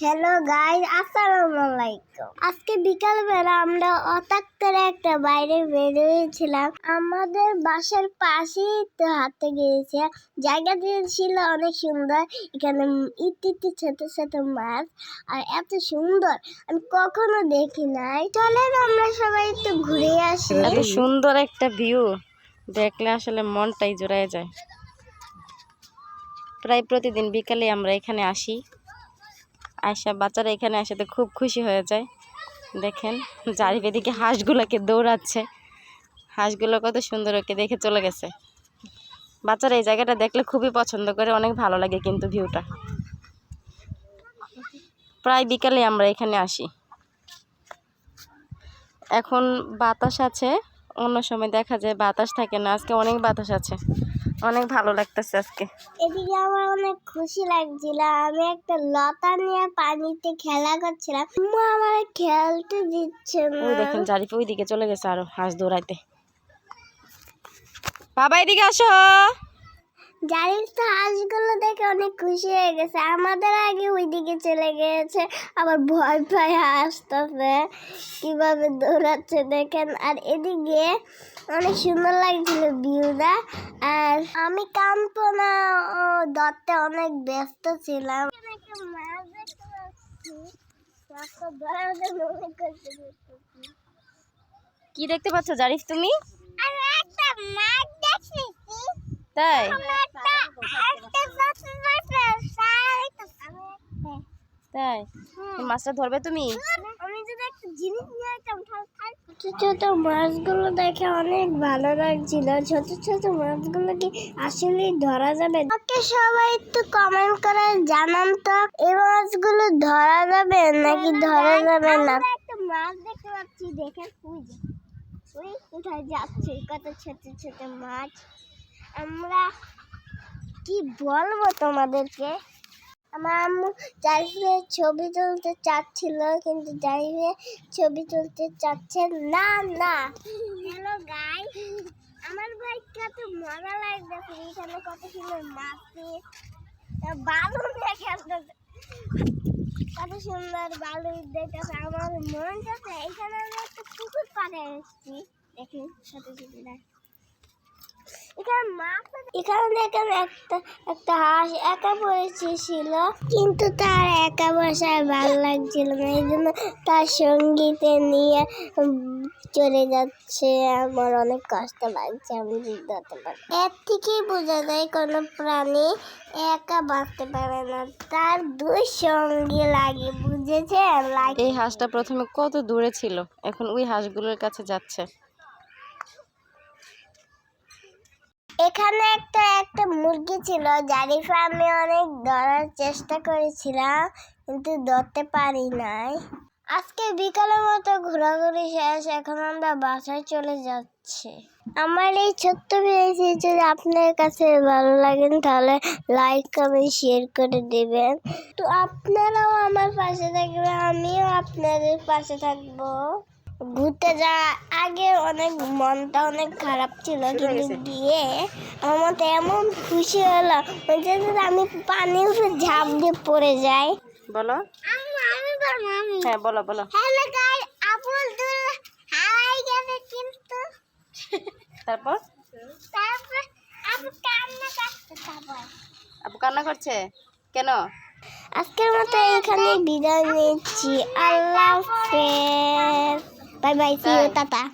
Hello guys আসসালামু আলাইকুম আজকে বিকাল বেলা আমরা অতাক করে একটা বাইরে বেরিয়েছিলাম। আমাদের বাসার পাশেই তো হাঁটতে গিয়েছে। জায়গাটি ছিল অনেক সুন্দর। এখানে ইটি ছোট ছোট মাছ। আর এত সুন্দর। আমি কখনো দেখি নাই। চলেন আমরা সবাই একটু ঘুরে আসি। এত সুন্দর একটা ভিউ দেখলে আসলে মনটাই জোড়ায় যায়। প্রায় প্রতিদিন বিকালে আমরা এখানে আসি। আসা বাচ্চারা এখানে আসাতে খুব খুশি হয়ে যায়। দেখেন, চারিদিকে হাঁসগুলোকে দৌড়াচ্ছে। হাঁসগুলো কত সুন্দর ওকে দেখে চলে গেছে। বাচ্চারা এই জায়গাটা দেখলে খুবই পছন্দ করে, অনেক ভালো লাগে কিন্তু ভিউটা। প্রায় বিকালে আমরা এখানে আসি। এখন বাতাস আছে। অন্য সময় দেখা যায় বাতাস থাকে না। আজকে অনেক বাতাস আছে। অনেক ভালো লাগতেছে আজকে। এদিকে আমার অনেক খুশি লাগছিল। আমি একটা লতা নিয়ে পানিতে খেলা করছিলাম। মা আমার খেলতে দিচ্ছে ওই না দেখেন জারিফ ওই দিকে চলে গেছে আরও হাঁস দৌড়াইতে। বাবা এদিকে আসো। জানিস তো হাঁসগুলো দেখে অনেক খুশি হয়ে গেছে। আমাদের আগে ওইদিকে চলে গেছে আবার ভয় ভয় আসতেছে কীভাবে দৌড়াচ্ছে দেখেন। আর এদিকে অনেক সুন্দর লাগছিল ভিউটা। আর আমি কামতো না ও ধরতে অনেক ব্যস্ত ছিলাম। কি দেখতে পাচ্ছ জারিফ তুমি? একটা মাছ তাই? তাই? মাছটা ধরবে তুমি? আমি যদি একটা জিনিস নিয়ে আসতাম ছোট ছোট মাছগুলো দেখে অনেক ভালো লাগছিল। ছোট ছোট মাছগুলো কি আসলেই ধরা যাবে? ওকে সবাই একটু কমেন্ট করে জানান তো এই মাছগুলো ধরা যাবে নাকি ধরা যাবে না? একটা মাছ দেখতে পাচ্ছি দেখে খুঁজে। ওই কোথায় যাচ্ছে? কত ছোট ছোট মাছ। আমরা কি বলব তোমাদেরকে? আমার আম্মু জারিফে ছবি তুলতে চাচ্ছিল, কিন্তু জারিফে ছবি তুলতে চাচ্ছে না না। হ্যালো গাই আমার ভাই কত মজা লাগতেছে এখানে কত সুন্দর মাছি বালু দেখে কত সুন্দর বালু দেখতেছে আমার মন যাচ্ছে এখানে আমি একটা পুকুর পাড়ে এসেছি। দেখি সাথে দেখ এখানে দেখেন একটা একটা হাঁস একা বসেছিল কিন্তু তার একা বসায় ভালো লাগছিল না। এই জন্য তার সঙ্গীতে নিয়ে চলে যাচ্ছে। আমার অনেক কষ্ট লাগছে, আমি বুঝতে পারি এর থেকেই বোঝা যায় কোনো প্রাণী একা বাঁচতে পারে না। তার দুই সঙ্গী লাগে বুঝেছে এই হাঁসটা প্রথমে কত দূরে ছিল? এখন ওই হাঁসগুলোর কাছে যাচ্ছে। এখানে একটা একটা মুরগি ছিল, জারিফা আমি অনেক ধরার চেষ্টা করেছিলাম, কিন্তু ধরতে পারি নাই। আজকে বিকালের মতো ঘোরাঘুরি শেষ, এখন আমরা বাসায় চলে যাচ্ছি। আমার এই ছোট্ট ভিডিওটি যদি আপনার কাছে ভালো লাগেন তাহলে লাইক কমেন্ট শেয়ার করে দেবেন। তো আপনারাও আমার পাশে থাকবেন, আমিও আপনাদের পাশে থাকব। ঘুরতে যাওয়ার আগে অনেক মনটা অনেক খারাপ ছিল কিন্তু গিয়ে আমার মতো এমন খুশি হলো যে আমি পানি উপরে ঝাঁপ দিয়ে পড়ে যাই। বলো। হ্যাঁ বলো বলো। হ্যালো গাই আপুল দুল হারাই গেছে কিন্তু তারপর? তারপর আপু কান্না করতে তারপর আপু কান্না করছে? কেন? আজকের মতো এখানে বিদায় নিচ্ছি। আল্লাহ হাফেজ। 拜拜，叔叔、爸爸。